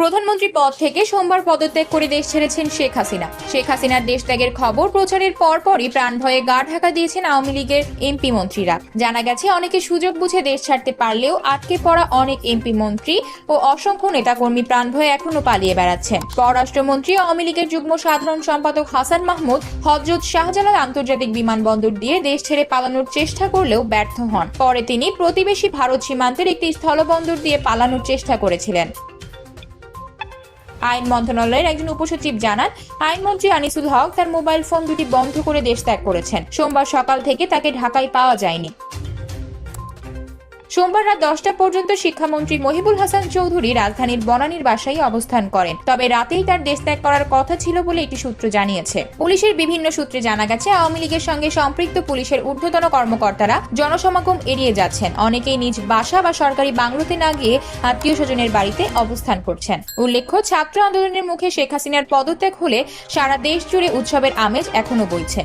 প্রধানমন্ত্রী পদ থেকে সোমবার পদত্যাগ করে দেশ ছেড়েছেন শেখ হাসিনা। শেখ হাসিনার দেশ ত্যাগের খবর প্রচারের পরপরই প্রাণ ভয়ে গা ঢাকা দিয়েছেন আওয়ামী লীগের এমপি মন্ত্রীরা। জানা গেছে, অনেকে সুযোগ বুঝে দেশ ছাড়তে পারলেও আটকে পড়া অনেক এমপি মন্ত্রী ও অসংখ্য নেতাকর্মী প্রাণ ভয়ে এখনও পালিয়ে বেড়াচ্ছেন। পররাষ্ট্রমন্ত্রী আওয়ামী লীগের যুগ্ম সাধারণ সম্পাদক হাসান মাহমুদ হজরত শাহজালাল আন্তর্জাতিক বিমানবন্দর দিয়ে দেশ ছেড়ে পালানোর চেষ্টা করলেও ব্যর্থ হন। পরে তিনি প্রতিবেশী ভারত সীমান্তের একটি স্থলবন্দর দিয়ে পালানোর চেষ্টা করেছিলেন। আইন মন্ত্রণালয়ের একজন উপসচিব জানান, আইনমন্ত্রী আনিসুল হক তার মোবাইল ফোন দুটি বন্ধ করে দেশ ত্যাগ করেছেন। সোমবার সকাল থেকে তাকে ঢাকায় পাওয়া যায়নি। সোমবার রাত দশটা পর্যন্ত শিক্ষামন্ত্রী মহিবুল হাসান চৌধুরী রাজধানীর বনানীর বাসায় অবস্থান করেন। তবে রাতেই তার দেশ ত্যাগ করার কথা ছিল বলে একটি সূত্র জানিয়েছে। পুলিশের বিভিন্ন সূত্রে জানা গেছে, আওয়ামী লীগের সঙ্গে সম্পৃক্ত পুলিশের ঊর্ধ্বতন কর্মকর্তারা জনসমাগম এড়িয়ে যাচ্ছেন। অনেকেই নিজ বাসা বা সরকারি বাংলোতে না গিয়ে আত্মীয় স্বজনের বাড়িতে অবস্থান করছেন। উল্লেখ্য, ছাত্র আন্দোলনের মুখে শেখ হাসিনার পদত্যাগ হলে সারা দেশ জুড়ে উৎসবের আমেজ এখনও বইছে।